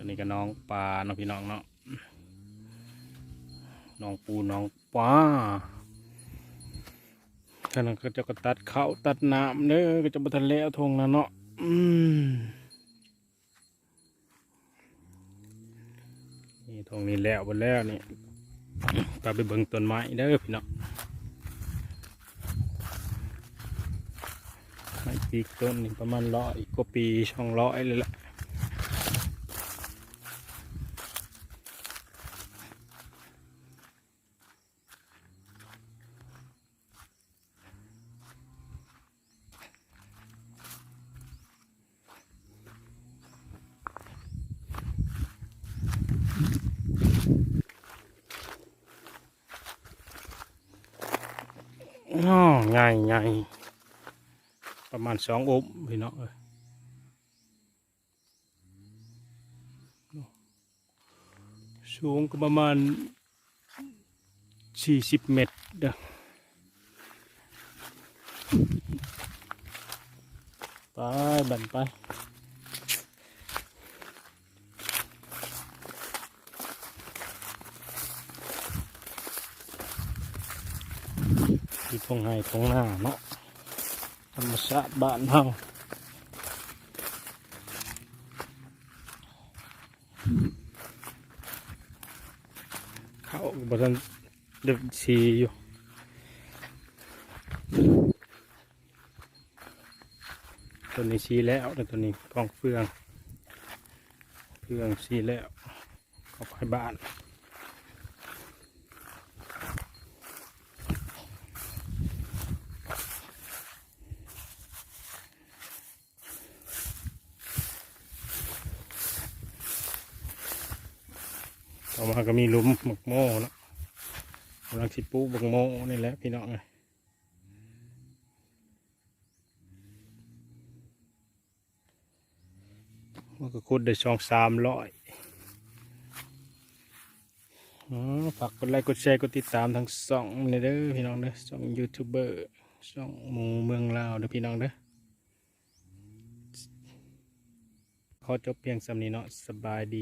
ตัวนี้ก็น้องปลาเนาะพี่น้องเนาะน้องปูน้องปลาขณะก็จะกตัดเขาตัดน้ำเด้อก็จะมาทะเลทงนะเนาะนี่ทงนี้แล้วหมดแล้วนี่ปลาไปเบิ่งต้นไม้เด้อพี่น้องไม้ปีกต้นนี่ประมาณร้อยกว่าปีช่องร้อยเลยแหละ ใหญ่ใหญ่ประมาณสองอบพี่น้องเอ้ยสูงก็ประมาณสี่สิบเมตรเด้อไปบันไป ที่ทงไห้ทงหน้าเนาะธรรมชาติบ้านเฮาเข้าบทันเด็กสีอยู่ตัวนี้สีแล้วแต่ตัวนี้กองเฟืองเฟืองสีแล้วเข้าไปบ้าน ต่อมาก็มีหลุมหมกโม่เนาะกำลังสิปลูกบักโม่นี่แหละพี่น้องเลยมันก็คุดได้ช่องสามร้อยอ๋อฝากกดไลค์กดแชร์กดติดตามทั้งสองนี่เด้อพี่น้องเด้อสองยูทูบเบอร์สองหมูเมืองลาวเด้อพี่น้องเด้อขอจบเพียงสำนี้เนาะสบายดี